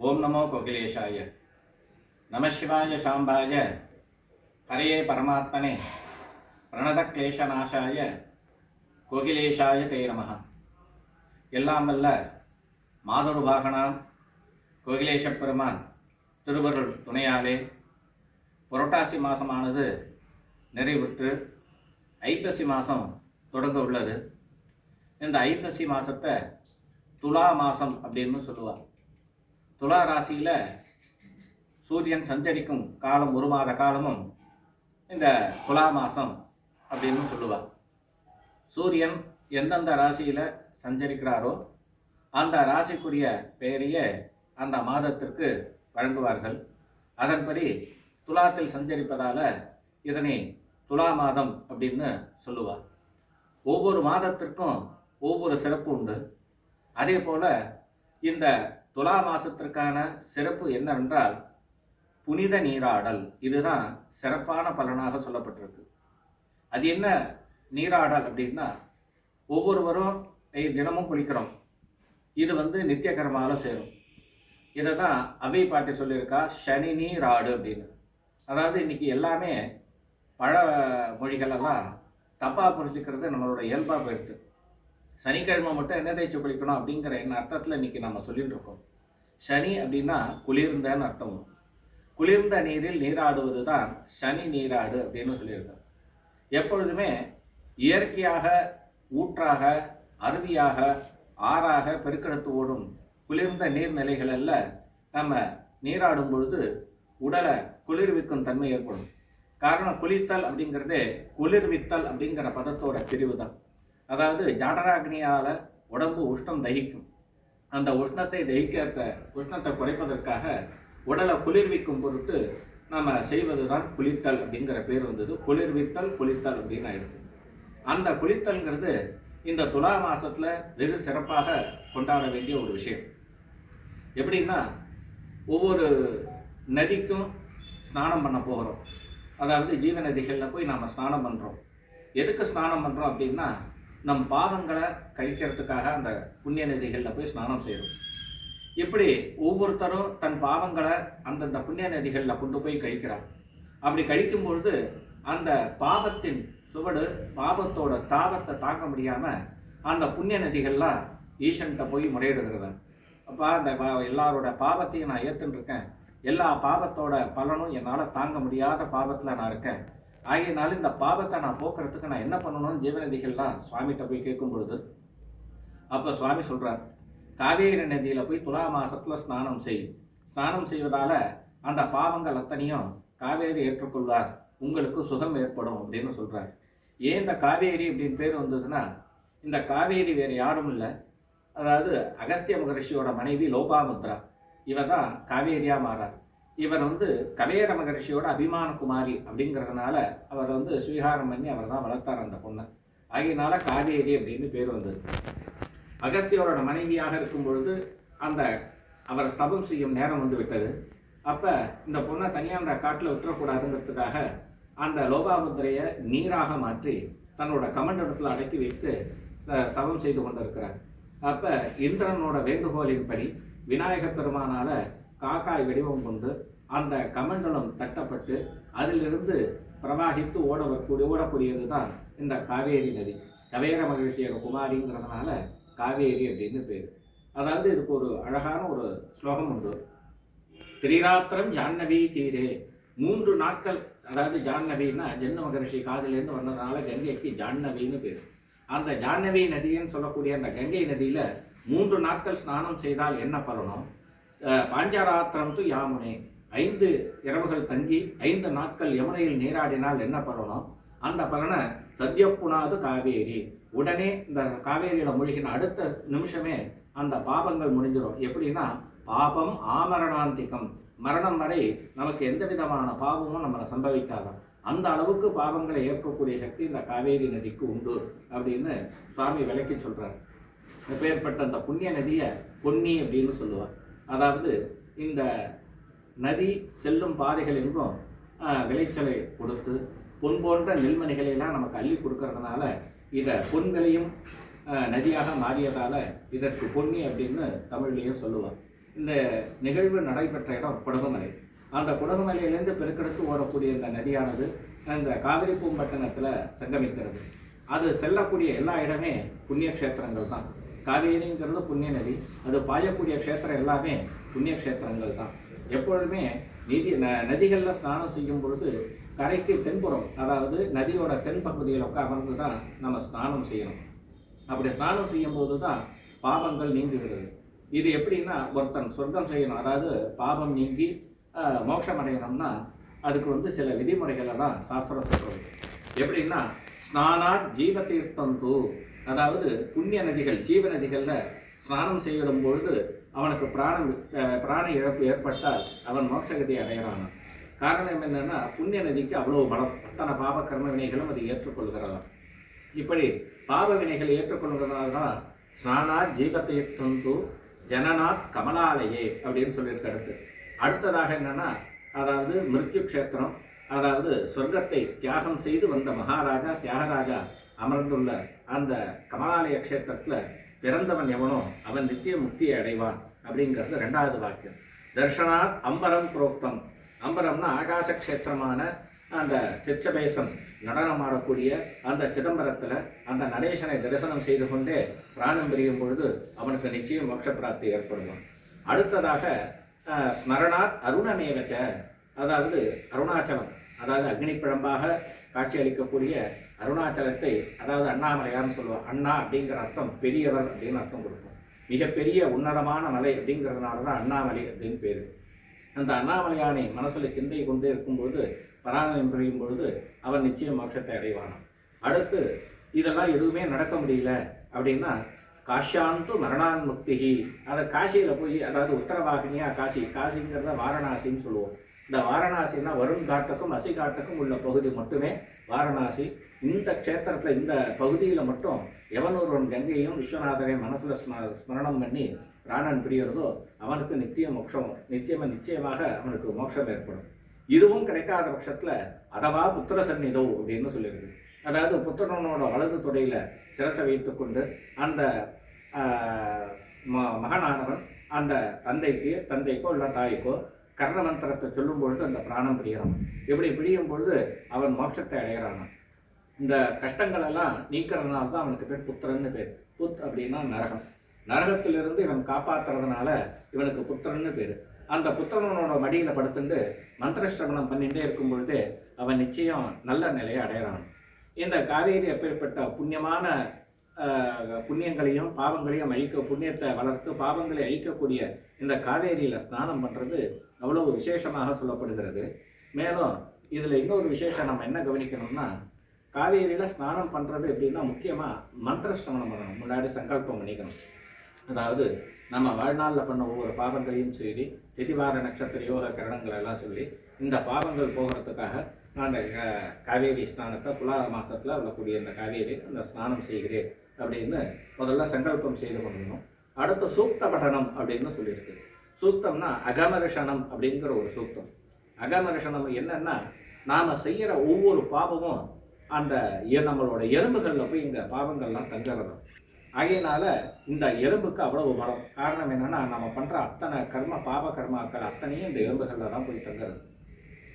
ஓம் நமோ கோகிலேஷாய. நமசிவாய சாம்பாய. ஹரையே பரமாத்மனே. பிரணதக்லேஷநாசாய கோகிலேஷாய தே நமः எல்லாம் வல்ல மாதருபாகனாம் கோகிலேஷப் பெருமான் திருவருள் துணையாலே. புரட்டாசி மாதமானது நிறைவுற்று ஐப்பசி மாதம் தொடங்க உள்ளது. இந்த ஐப்பசி மாதத்தை துலா மாதம் அப்படின்னு சொல்லுவார் துலா ராசியில் சூரியன் சஞ்சரிக்கும் காலம் ஒரு மாத காலமும் இந்த துலா மாதம் அப்படின்னு சொல்லுவார். சூரியன் எந்தெந்த ராசியில் சஞ்சரிக்கிறாரோ அந்த ராசிக்குரிய பெயரையே அந்த மாதத்திற்கு வழங்குவார்கள். அதன்படி துலாத்தில் சஞ்சரிப்பதால் இதனை துலா மாதம் அப்படின்னு சொல்லுவார். ஒவ்வொரு மாதத்திற்கும் ஒவ்வொரு சிறப்பு உண்டு. அதே போல் இந்த துலா மாசத்திற்கான சிறப்பு என்னவென்றால் புனித நீராடல். இதுதான் சிறப்பான பலனாக சொல்லப்பட்டிருக்கு. அது என்ன நீராடல் அப்படின்னா ஒவ்வொருவரும் தினமும் குளிக்கிறோம். இது வந்து நித்திய கர்மாவில் சேரும். இதை தான் அவை பாட்டி சொல்லியிருக்கா சனி நீராடு அப்படின்னு. அதாவது இன்னைக்கு எல்லாமே பழ மொழிகளெல்லாம் தப்பாக புரிஞ்சுக்கிறது நம்மளோட இயல்பாக போயிடுது. சனிக்கிழமை மட்டும் என்ன தேய்ச்சி குளிக்கணும் அப்படிங்கிற என்ன அர்த்தத்தில் இன்னைக்கு நம்ம சொல்லிட்டு இருக்கோம். சனி அப்படின்னா குளிர்ந்தன்னு அர்த்தம் குளிர்ந்த நீரில் நீராடுவது தான் சனி நீராடு அப்படின்னு சொல்லியிருக்கோம் எப்பொழுதுமே இயற்கையாக ஊற்றாக அருவியாக ஆறாக பெருக்கெடுத்து ஓடும் குளிர்ந்த நீர்நிலைகளில் நம்ம நீராடும் பொழுது உடலை குளிர்விக்கும் தன்மை ஏற்படும். காரணம் குளித்தல் அப்படிங்கிறதே குளிர்வித்தல் அப்படிங்கிற பதத்தோட பிரிவு தான் அதாவது ஜாடராக்னியால் உடம்பு உஷ்ணம் தகிக்கும். அந்த உஷ்ணத்தை தகிக்கிறத உஷ்ணத்தை குறைப்பதற்காக உடலை குளிர்விக்கும் பொருட்டு நம்ம செய்வது தான் குளித்தல் அப்படிங்கிற பேர் வந்தது. குளிர்வித்தல் குளித்தல் அப்படின்னு ஆயிடுது அந்த குளித்தல்ங்கிறது இந்த துலா மாதத்தில் வெகு சிறப்பாக கொண்டாட வேண்டிய ஒரு விஷயம். எப்படின்னா ஒவ்வொரு நதிக்கும் ஸ்நானம் பண்ண போகிறோம். அதாவது ஜீவ நதிகளில் போய் நாம் ஸ்நானம் பண்ணுறோம் எதுக்கு ஸ்நானம் பண்ணுறோம் அப்படின்னா நம் பாவங்களை கழிக்கிறதுக்காக அந்த புண்ணிய நதிகளில் போய் ஸ்நானம் செய்கிறோம் இப்படி ஒவ்வொருத்தரும் தன் பாவங்களை அந்தந்த புண்ணிய நதிகளில் கொண்டு போய் கழிக்கிறார். அப்படி கழிக்கும் பொழுது அந்த பாவத்தின் சுவடு பாவத்தோட தாபத்தை தாங்க முடியாமல் அந்த புண்ணிய நதிகள்லாம் ஈசன்கிட்ட போய் முறையிடுகிறது அப்போ அந்த எல்லாரோட பாவத்தையும் நான் ஏற்றுன்னு இருக்கேன். எல்லா பாவத்தோட பலனும் என்னால் தாங்க முடியாத பாவத்தில் நான் இருக்கேன். ஆகையினால இந்த பாவத்தை நான் போக்குறதுக்கு நான் என்ன பண்ணணும்னு ஜீவநதிகள்லாம் சுவாமிகிட்ட போய் கேட்கும் பொழுது அப்போ சுவாமி சொல்கிறார் காவேரி நதியில் போய் துலா மாதத்தில் ஸ்நானம் செய். ஸ்நானம் செய்வதால் அந்த பாவங்கள் அத்தனையும் காவேரி ஏற்றுக்கொள்வார். உங்களுக்கு சுகம் ஏற்படும் அப்படின்னு சொல்கிறார் ஏன் இந்த காவேரி அப்படின்னு பேர் வந்ததுன்னா இந்த காவேரி வேறு யாரும் இல்லை. அதாவது அகஸ்திய மகரிஷியோட மனைவி லோபாமுத்ரா. இவ தான் காவேரியாக மாறார். இவர் வந்து கலையர மகரிஷியோட அபிமான குமாரி அப்படிங்கிறதுனால அவர் வந்து ஸ்வீகாரம் பண்ணி அவர் தான் வளர்த்தார் அந்த பொண்ணை. ஆகையினால காவேரி அப்படின்னு பேர் வந்தது. அகஸ்தியரோட மனைவியாக இருக்கும் பொழுது அந்த அவர் ஸ்தபம் செய்யும் நேரம் வந்து விட்டது. அப்போ இந்த பொண்ணை தனியாக அந்த காட்டில் விட்டுறக்கூடாதுங்கிறதுக்காக அந்த லோபாமுத்திரையை நீராக மாற்றி தன்னோட கமண்டலத்தில் அடக்கி வைத்து தவம் செய்து கொண்டிருக்கிறார். அப்போ இந்திரனோட வேண்டுகோளின்படி விநாயகப் பெருமானால காக்காய் வடிவம் கொண்டு அந்த கமண்டலம் தட்டப்பட்டு அதிலிருந்து பிரவாகித்து ஓட ஓடக்கூடியது தான் இந்த காவேரி நதி. கவேர மகிழ்ச்சியோட குமாரிங்கிறதுனால காவேரி அப்படின்னு பேர். அதாவது இதுக்கு ஒரு அழகான ஒரு ஸ்லோகம் உண்டு. திரிராத்திரம் ஜான்னவி தீரே. மூன்று நாட்கள் அதாவது ஜான்னவின்னா ஜென்ன மகரிஷி காதிலேருந்து வந்ததுனால கங்கைக்கு ஜான்னவின்னு பேர். அந்த ஜான்னவி நதின்னு சொல்லக்கூடிய அந்த கங்கை நதியில் மூன்று நாட்கள் ஸ்நானம் செய்தால் என்ன பலனோ பாஞ்சாராத்திரம் து யாமுனே. ஐந்து இரவுகள் தங்கி ஐந்து நாட்கள் யமுனையில் நீராடினால் என்ன பலனோ அந்த பலனை சத்யப்புனாது காவேரி. உடனே இந்த காவேரியில் மூழ்கின அடுத்த நிமிஷமே அந்த பாபங்கள் முடிஞ்சிடும் எப்படின்னா பாபம் ஆமரணாந்திகம். மரணம் வரை நமக்கு எந்த விதமான பாவமும் நம்மளை சம்பவிக்காதாம் அந்த அளவுக்கு பாவங்களை ஏற்கக்கூடிய சக்தி இந்த காவேரி நதிக்கு உண்டு அப்படின்னு சுவாமி விளக்கி சொல்கிறார் எப்பேற்பட்ட அந்த புண்ணிய நதியை பொன்னி அப்படின்னு சொல்லுவார். அதாவது இந்த நதி செல்லும் பாதைகள் எங்கும் விளைச்சலை கொடுத்து பொன் போன்ற நெல்மணிகளை எல்லாம் நமக்கு அள்ளி கொடுக்கறதுனால இதை பொன்களையும் நதியாக மாறியதால இதற்கு பொன்னி அப்படின்னு தமிழ்லையும் சொல்லுவாங்க. இந்த நிகழ்வு நடைபெற்ற இடம் குடகுமலை. அந்த குடகுமலையிலேருந்து பெருக்கெடுத்து ஓடக்கூடிய இந்த நதியானது அந்த காவிரி பூம்பட்டினத்தில் சங்கமிக்கிறது. அது செல்லக்கூடிய எல்லா இடமே புண்ணிய க்ஷேத்திரங்கள் தான். காவேரிங்கிறது புண்ணிய நதி. அது பாயக்கூடிய க்ஷேத்திரம் எல்லாமே புண்ணிய க்ஷேத்திரங்கள் தான். எப்பொழுதுமே நிதி ந நதிகளில் ஸ்நானம் செய்யும் பொழுது கரைக்கு தென்புறம் அதாவது நதியோட தென் பகுதியில் உட்கார்ந்து தான் நம்ம ஸ்நானம் செய்யணும். அப்படி ஸ்நானம் செய்யும்போது தான் பாபங்கள் நீங்குகிறது. இது எப்படின்னா ஒருத்தன் சொர்க்கம் செய்யணும். அதாவது பாபம் நீங்கி மோட்சம் அடையணும்னா அதுக்கு வந்து சில விதிமுறைகளை தான் சாஸ்திரம் சொல்கிறது எப்படின்னா ஸ்நானாத் ஜீவ தீர்த்தம் தூ. அதாவது புண்ணிய நதிகள் ஜீவ நதிகளில் ஸ்நானம் செய்வதும் பொழுது அவனுக்கு பிராணம் பிராண இழப்பு ஏற்பட்டால் அவன் மோட்சகதியை அடையிறான் காரணம் என்னென்னா புண்ணிய நதிக்கு அவ்வளோ பலம் அத்தனை பாப கர்ம வினைகளும் அது ஏற்றுக்கொள்கிறதாம். இப்படி பாப வினைகள் ஏற்றுக்கொள்கிறதால தான் ஜீவத்தை தொந்து ஜனநாத் கமலாலயே அப்படின்னு சொல்லியிருக்க அடுத்து. அடுத்ததாக என்னென்னா அதாவது மிருத்யு கஷேத்திரம் அதாவது சொர்க்கத்தை தியாகம் செய்து வந்த மகாராஜா தியாகராஜா அமர்ந்துள்ள அந்த கமலாலய க்ஷேத்திரத்தில் பிறந்தவன் எவனோ அவன் நித்திய முக்தியை அடைவான் அப்படிங்கிறது ரெண்டாவது வாக்கியம். தர்ஷனாத் அம்பரம் புரோக்தம். அம்பரம்னா ஆகாச க்ஷேத்திரமான அந்த சிச்சபேசம் நடனம் ஆடக்கூடிய அந்த சிதம்பரத்தில் அந்த நடேசனை தரிசனம் செய்து கொண்டே பிராணம் பிரியும் பொழுது அவனுக்கு நிச்சயம் மோட்ச பிராப்தி ஏற்படும் அடுத்ததாக ஸ்மரணாத் அருணமேவச்ச அதாவது அருணாச்சலம் அதாவது அக்னி பிழம்பாக காட்சியளிக்கக்கூடிய அருணாச்சலத்தை அதாவது அண்ணாமலையார்னு சொல்லுவோம் அண்ணா அப்படிங்கிற அர்த்தம் பெரியவர் அப்படின்னு அர்த்தம் கொடுக்கும். மிகப்பெரிய உன்னதமான மலை அப்படிங்கிறதுனால தான் அண்ணாமலை அப்படின்னு பேர். அந்த அண்ணாமலையானை மனசில் சிந்தை கொண்டே இருக்கும்போது பராமரியம் புரியும் பொழுது அவன் நிச்சயம் மோட்சத்தை அடைவானாம். அடுத்து இதெல்லாம் எதுவுமே நடக்க முடியல அப்படின்னா காஷாந்து மரணான் முக்திகி அதை காசியில் போய் அதாவது உத்தரவாகினியா காசி? காசிங்கிறத வாரணாசின்னு சொல்லுவோம். இந்த வாரணாசின்னா வருண் காட்டுக்கும் அசி காட்டுக்கும் உள்ள பகுதி மட்டுமே வாரணாசி. இந்த க்ஷேத்திரத்தில் இந்த பகுதியில் மட்டும் எவன் ஒருவன் கங்கையும் விஸ்வநாதரையும் மனசில் ஸ்மரணம் பண்ணி பிராணன் பிரியறதோ அவனுக்கு நித்திய மோட்சம் நித்தியமாக நிச்சயமாக அவனுக்கு மோட்சம் ஏற்படும். இதுவும் கிடைக்காத பட்சத்தில் அதவா புத்திர சந்நிதோ அப்படின்னு சொல்லியிருக்கு. அதாவது புத்திரனோட வலது துறையில் சிரசை வைத்துக்கொண்டு அந்த ம- மகனானவன் அந்த தந்தைக்கு தந்தைக்கோ இல்லை தாய்க்கோ கர்ண மந்திரத்தை சொல்லும் பொழுது அந்த பிராணம் பிரியறான் இப்படி பிரியும் பொழுது அவன் மோட்சத்தை அடைகிறான் இந்த கஷ்டங்களெல்லாம் நீக்கிறதுனால தான் அவனுக்கு பேர் புத்திரன்னு பேர். புத் அப்படின்னா நரகம். நரகத்திலிருந்து இவன் காப்பாற்றுறதுனால இவனுக்கு புத்திரன்னு பேர். அந்த புத்திரனோட மடியில் படுத்துட்டு மந்திரசிரவணம் பண்ணிகிட்டே இருக்கும் பொழுது அவன் நிச்சயம் நல்ல நிலையை அடையிறான் இந்த காவேரி அப்பேற்பட்ட புண்ணியமான புண்ணியங்களையும் பாவங்களையும் அழிக்க புண்ணியத்தை வளர்த்து பாவங்களை அழிக்கக்கூடிய இந்த காவேரியில் ஸ்நானம் பண்ணுறது அவ்வளவு விசேஷமாக சொல்லப்படுகிறது. மேலும் இதில் இன்னொரு விசேஷம் நம்ம என்ன கவனிக்கணும்னா காவேரியில் ஸ்நானம் பண்ணுறது எப்படின்னா முக்கியமாக மந்திர சிரவணம் பண்ணணும். முன்னாடி சங்கல்பம் பண்ணிக்கணும் அதாவது நம்ம வாழ்நாளில் பண்ண ஒவ்வொரு பாவங்களையும் சொல்லி திதிவார நட்சத்திர யோக கிரணங்கள் எல்லாம் சொல்லி இந்த பாவங்கள் போகிறதுக்காக நான் அந்த காவேரி ஸ்நானத்தை புலாத மாதத்தில் வரக்கூடிய இந்த காவேரி அந்த ஸ்நானம் செய்கிறேன் அப்படின்னு முதல்ல சங்கல்பம் செய்து கொள்ளணும். அடுத்து சூக்த பட்டணம் அப்படின்னு சொல்லியிருக்கு. சூக்தம்னா அகமரிஷணம் அப்படிங்கிற ஒரு சூக்தம். அகமரிஷணம் என்னன்னா நாம் செய்கிற ஒவ்வொரு பாவமும் அந்த எ- நம்மளோட எலும்புகளில் போய் இந்த பாவங்கள்லாம் தங்குறது. ஆகையினால இந்த எலும்புக்கு அவ்வளவு வரும். காரணம் என்னன்னா நம்ம பண்ற அத்தனை கர்ம பாவ கர்மாக்கள் அத்தனையும் இந்த எலும்புகளில் தான் போய் தங்குறது.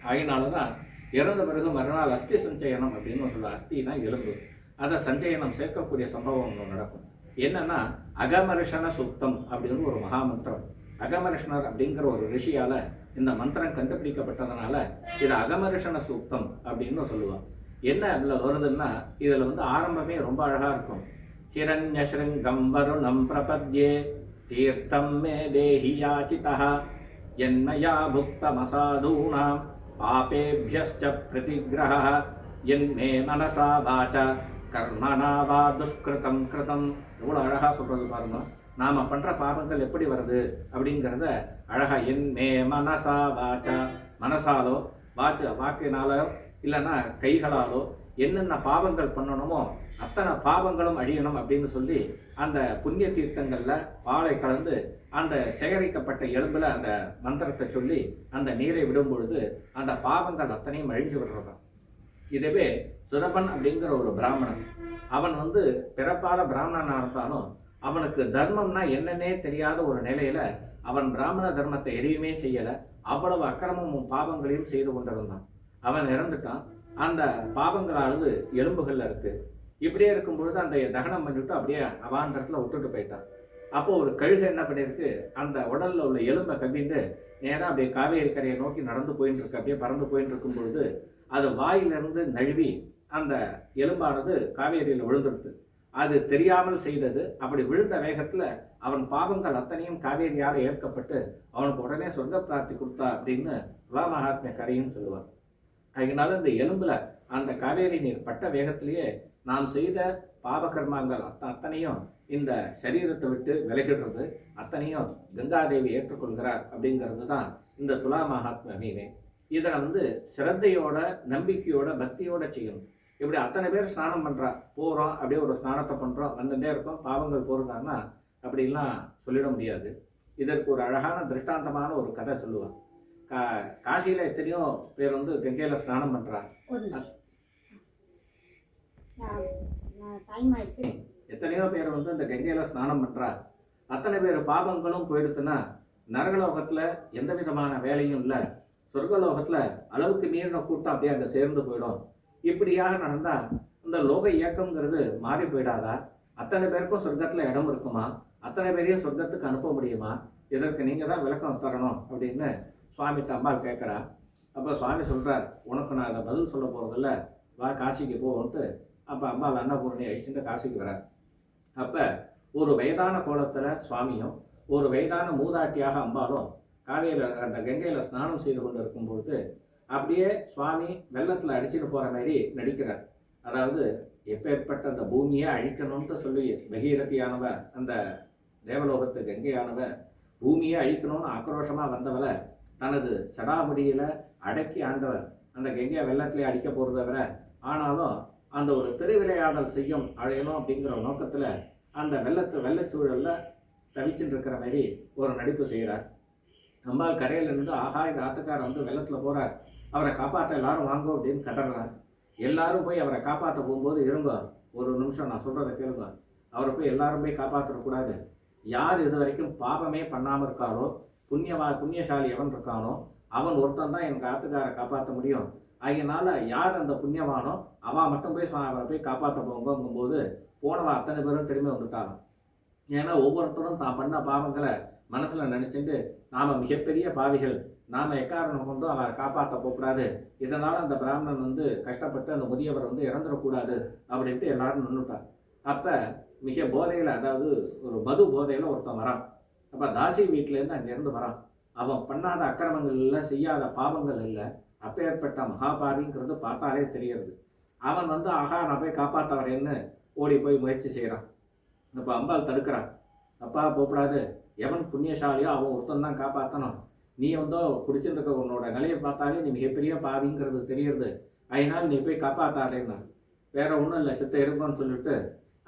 ஆகையினால தான் இறந்த பிறகு மறுநாள் அஸ்தி சஞ்சயனம் அப்படின்னு சொல்லுவோம் அஸ்தினா எலும்பு. அதை சஞ்சயனம் சேர்க்கக்கூடிய சம்பவம் ஒன்று நடக்கும். என்னன்னா அகமரிஷன சுத்தம் அப்படின்னு ஒரு மகாமந்திரம். அகமரிஷனர் அப்படிங்கிற ஒரு ரிஷியால இந்த மந்திரம் கண்டுபிடிக்கப்பட்டதுனால இது அகமரிஷன சூக்தம் அப்படின்னு சொல்லுவான் என்ன அதில் வருதுன்னா இதில் வந்து ஆரம்பமே ரொம்ப அழகாக இருக்கும். ஹிரண்யஸ்ருங்கம் வருணம் பிரபத்யே தீர்த்தம் மே தேஹி யாச்சிதா என்மயா புக்தமசாதூனாம் பாபேபியஸ்ச பிரதிகிரக என்மே மனசா வாச்ச கர்மனா வா துஷ்கிருதம் கிருதம். எவ்வளோ அழகா சொல்கிறது பாருங்க. நாம பண்ணுற பாபங்கள் எப்படி வருது அப்படிங்கிறத அழகா என்மே மனசா வாச்சா. மனசாலோ வாச்ச வாக்கினாலோ இல்லைன்னா கைகளாலோ என்னென்ன பாவங்கள் பண்ணணுமோ அத்தனை பாவங்களும் அழியணும் அப்படின்னு சொல்லி அந்த புண்ணிய தீர்த்தங்களில் பாலை கலந்து அந்த சேகரிக்கப்பட்ட எலும்பில் அந்த மந்திரத்தை சொல்லி அந்த நீரை விடும் பொழுது அந்த பாவங்கள் அத்தனையும் அழிஞ்சு விடுறதாம். இதுவே சுரபன் அப்படிங்கிற ஒரு பிராமணன். அவன் வந்து பிறப்பாத பிராமணனாக இருந்தாலும் அவனுக்கு தர்மம்னா என்னன்னே தெரியாத ஒரு நிலையில அவன் பிராமண தர்மத்தை எதையுமே செய்யலை. அவ்வளவு அக்கிரமமும் பாவங்களையும் செய்து கொண்டிருந்தான். அவன் இறந்துட்டான். அந்த பாபங்களானது எலும்புகளில் இருக்குது இப்படியே இருக்கும் பொழுது அந்த தகனம் பண்ணிவிட்டு அப்படியே அவாந்தரத்தில் விட்டுட்டு போயிட்டான். அப்போ ஒரு கழுகு என்ன பண்ணியிருக்கு? அந்த உடலில் உள்ள எலும்பை கவிந்து நேராக அப்படியே காவேரி கரையை நோக்கி நடந்து போயின்னு இருக்கு அப்படியே பறந்து போயின்னு இருக்கும் பொழுது அது வாயிலிருந்து நழுவி அந்த எலும்பானது காவேரியில் விழுந்துருது. அது தெரியாமல் செய்தது. அப்படி விழுந்த வேகத்தில் அவன் பாவங்கள் அத்தனையும் காவேரியால் ஏற்கப்பட்டு அவனுக்கு உடனே சொர்க்க பிரார்த்தி கொடுத்தா அப்படின்னு துலா மகாத்மிய கரையும் சொல்லுவார் அதனால இந்த எலும்பில் அந்த காவேரி நீர் பட்ட வேகத்திலேயே நாம் செய்த பாவகர்மங்கள் அத்த அத்தனையும் இந்த சரீரத்தை விட்டு விலகிடுறது அத்தனையும் கங்காதேவி ஏற்றுக்கொள்கிறார் அப்படிங்கிறது தான் இந்த துலா மகாத்ம மீனே. இதை வந்து சிரத்தையோட நம்பிக்கையோட பக்தியோட செய்யணும். இப்படி அத்தனை பேர் ஸ்நானம் பண்ணுறா போகிறோம் அப்படியே ஒரு ஸ்நானத்தை பண்ணுறோம் வந்துட்டே இருக்கோம் பாவங்கள் போகிறதான்னா அப்படிலாம் சொல்லிட முடியாது. இதற்கு ஒரு அழகான திருஷ்டாந்தமான ஒரு கதை சொல்லுவாள் காசியில எத்தனையோ பேர் வந்து கங்கையில ஸ்நானம் ஆயிடுச்சு. எத்தனையோ பேர் வந்து இந்த கங்கையில ஸ்நானம் பண்றா அத்தனை பேர் பாவங்களும் போயிடுத்துன்னா நரகலோகத்துல எந்த விதமான வேலையும் இல்லை. சொர்க்கலோகத்துல அளவுக்கு மீறின கூட்டம் அப்படியே அங்க சேர்ந்து போயிடும். இப்படியாக நடந்தா இந்த லோக இயக்கம்ங்கிறது மாறி போயிடாதா? அத்தனை பேருக்கும் சொர்க்கத்துல இடம் இருக்குமா? அத்தனை பேரையும் சொர்க்கத்துக்கு அனுப்ப முடியுமா? இதற்கு நீங்க தான் விளக்கம் தரணும் அப்படின்னு சுவாமி தம்பால் கேட்குறா. அப்போ சுவாமி சொல்கிறார் உனக்கு நான் அதை பதில் சொல்ல போகிறதில்ல வா காசிக்கு போன்ட்டு அப்போ அம்மா அன்னபூர்ணி அழிச்சுட்டு காசிக்கு வரார். அப்போ ஒரு வயதான கோலத்தில் சுவாமியும் ஒரு வயதான மூதாட்டியாக அம்பாலும் காவேரியில் அந்த கங்கையில் ஸ்நானம் செய்து கொண்டு இருக்கும் பொழுது அப்படியே சுவாமி வெள்ளத்தில் அடிச்சுட்டு போகிற மாதிரி நடிக்கிறார். அதாவது எப்பேற்பட்ட அந்த பூமியை அழிக்கணும்னு சொல்லி பகீரதியானவ அந்த தேவலோகத்து கங்கையானவ பூமியை அழிக்கணும்னு ஆக்ரோஷமாக வந்தவளை தனது சடாமுடியில் அடக்கி ஆண்டவர் அந்த கங்கையை வெள்ளத்திலே அடிக்க போகிறத விட ஆனாலும் அந்த ஒரு திருவிளையாடல் செய்யும் அழையணும் அப்படிங்கிற நோக்கத்தில் அந்த வெள்ளத்து வெள்ளச்சூழலில் தவிச்சுட்டு இருக்கிற மாதிரி ஒரு நடிப்பு செய்கிறார் நம்மால் கரையில் இருந்து ஆஹா இந்த ஆத்துக்காரர் வந்து வெள்ளத்தில் போகிறார் அவரை காப்பாற்ற எல்லாரும் வாங்க அப்படின்னு கட்டுறார் எல்லாரும் போய் அவரை காப்பாற்ற போகும்போது இருங்க ஒரு நிமிஷம் நான் சொல்கிறத கேளுங்க. அவரை போய் எல்லாரும் போய் காப்பாற்றக்கூடாது யார் இது வரைக்கும் பாபமே பண்ணாமல் இருக்காரோ புண்ணியவா புண்ணியசாலி எவன் இருக்கானோ அவன் ஒருத்தன் தான் எனக்கு ஆத்துக்காரை காப்பாற்ற முடியும். அதனால யார் அந்த புண்ணியவானோ அவன் மட்டும் போய் சுவா- அவரை போய் காப்பாற்ற போங்கும்போது போனவ அத்தனை பேரும் திரும்பி வந்துட்டாங்க. ஏன்னா ஒவ்வொருத்தரும் தான் பண்ண பாவங்களை மனசில் நினச்சிட்டு நாம் மிகப்பெரிய பாவிகள். நாம் எக்காரணம் கொண்டும் அவரை காப்பாற்ற போகக்கூடாது இதனால் அந்த பிராமணன் வந்து கஷ்டப்பட்டு அந்த முதியவர் வந்து இறந்துடக்கூடாது அப்படின்ட்டு எல்லாரும் நின்றுட்டார் அப்போ மிக போதையில் அதாவது ஒரு மது போதையில் ஒருத்தன் வரான். அப்போ தாசி வீட்டிலேருந்து அங்கேருந்து வரான். அவன் பண்ணாத அக்கிரமங்கள் இல்லை செய்யாத பாவங்கள் இல்லை. அப்பேற்பட்ட மகாபாவிங்கிறது பார்த்தாலே தெரியறது அவன் வந்து ஆகா நான் போய் காப்பாற்ற வரேன்னு ஓடி போய் முயற்சி செய்கிறான் இப்போ அம்பாள் தடுக்கிறான் அப்பா போகக்கூடாது எவன் புண்ணியசாலியோ அவன் ஒருத்தன் தான் காப்பாற்றணும் நீ வந்து குடிச்சிட்டு உன்னோட நிலையை பார்த்தாலே நீ மிகப்பெரிய பாவிங்கிறது தெரியுது. அதனால் நீ போய் காப்பாற்றாதேன்னு வேற ஒன்றும் இல்லை சித்த இருக்கும்னு சொல்லிட்டு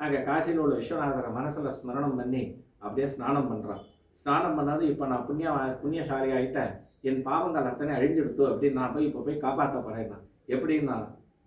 அங்கே காசியில் உள்ள விஸ்வநாதரை மனசில் ஸ்மரணம் பண்ணி அப்படியே ஸ்நானம் பண்ணுறான் ஸ்நானம் பண்ணாது இப்போ நான் புண்ணிய புண்ணியசாலி ஆகிட்டேன் என் பாவங்கள் அத்தனை அழிஞ்சிடுத்து அப்படின்னு நான் போய் இப்போ போய் காப்பாற்ற போறேன்னா எப்படின்னா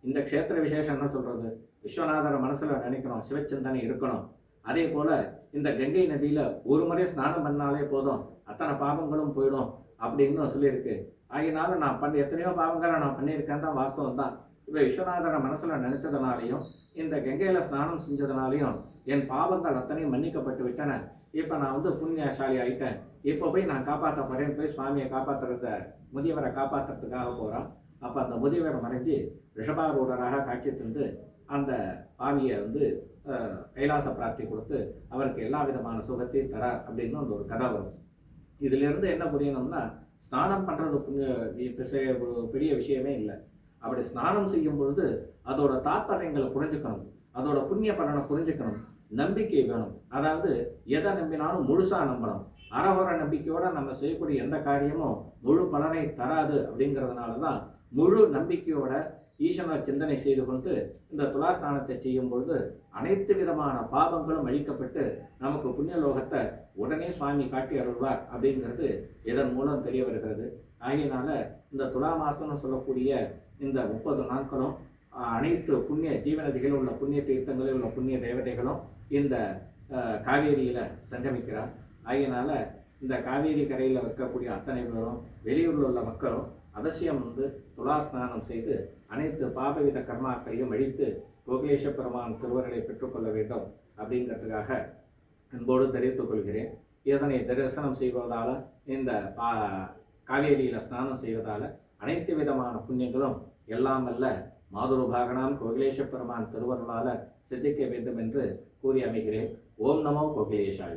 இந்த க்ஷேத்திர விசேஷம் என்ன சொல்கிறது விஸ்வநாதரை மனசில் நினைக்கணும் சிவச்சிந்தனை இருக்கணும். அதே போல் இந்த கங்கை நதியில் ஒரு முறை ஸ்நானம் பண்ணாலே போதும். அத்தனை பாவங்களும் போயிடும் அப்படின்னு சொல்லியிருக்கு. ஆகினாலும் நான் பண்ண எத்தனையோ பாவங்களை நான் பண்ணியிருக்கேன் தான் வாஸ்தவம் தான் இப்போ விஸ்வநாதரை மனசில் நினச்சதுனாலையும் இந்த கங்கையில் ஸ்நானம் செஞ்சதுனாலையும் என் பாவங்கள் அத்தனையும் மன்னிக்கப்பட்டு விட்டன. இப்போ நான் வந்து புண்ணியசாலி ஆயிட்டேன். இப்போ போய் நான் காப்பாற்ற போறேன் போய் சுவாமியை காப்பாற்றுறத முதியவரை காப்பாற்றுறதுக்காக போகிறான் அப்போ அந்த முதியவரை மறைஞ்சு ரிஷபாரூடராக காட்சி தந்து அந்த பாவியை வந்து கைலாச பிராப்தி கொடுத்து அவருக்கு எல்லா விதமான சுகத்தையும் தரார் அப்படின்னு அந்த ஒரு கதை வரும். இதிலிருந்து என்ன புரியணும்னா ஸ்நானம் பண்ணுறது புண்ணிய ஒரு பெரிய விஷயமே இல்லை. அப்படி ஸ்நானம் செய்யும் பொழுது அதோட தாற்பயங்களை புரிஞ்சுக்கணும். அதோட புண்ணிய பலனை புரிஞ்சுக்கணும். நம்பிக்கை வேணும். அதாவது எதை நம்பினாலும் முழுசா நம்பணும். அறகுற நம்பிக்கையோடு நம்ம செய்யக்கூடிய எந்த காரியமும் முழு பலனை தராது அப்படிங்கிறதுனால தான் முழு நம்பிக்கையோட ஈசனை சிந்தனை செய்து கொண்டு இந்த துலாஸ்நானத்தை செய்யும் பொழுது அனைத்து விதமான பாபங்களும் அழிக்கப்பட்டு நமக்கு புண்ணியலோகத்தை உடனே சுவாமி காட்டி அருள்வார் அப்படிங்கிறது இதன் மூலம் தெரிய வருகிறது. ஆகையினால இந்த துலா மாசம்னு சொல்லக்கூடிய இந்த முப்பது நாட்களும் அனைத்து புண்ணிய ஜீவநதிகளில் உள்ள புண்ணிய தீர்த்தங்களில் உள்ள புண்ணிய தேவதைகளும் இந்த காவேரியில் சங்கமிக்கிறார். ஆகையினால இந்த காவேரி கரையில் இருக்கக்கூடிய அத்தனை பேரும் வெளியூரில் உள்ள மக்களும் அவசியம் வந்து துலா ஸ்நானம் செய்து அனைத்து பாபவித கர்மாக்களையும் அழித்து கோகுலேஷ பெருமான் திருவருளை பெற்றுக்கொள்ள வேண்டும் அப்படிங்கிறதுக்காக அன்போடு தெரிவித்துக் கொள்கிறேன். இதனை தரிசனம் செய்வதால் இந்த பா காவேரியில் ஸ்நானம் செய்வதால் அனைத்து விதமான புண்ணியங்களும் எல்லாம் அல்ல. மாதுருபாகனாம் கோகிலேஷ பெருமான் திருவருளால் சித்திக்க வேண்டும் என்று கூறி அமைகிறேன். ஓம் நமோ கோகிலேஷாய.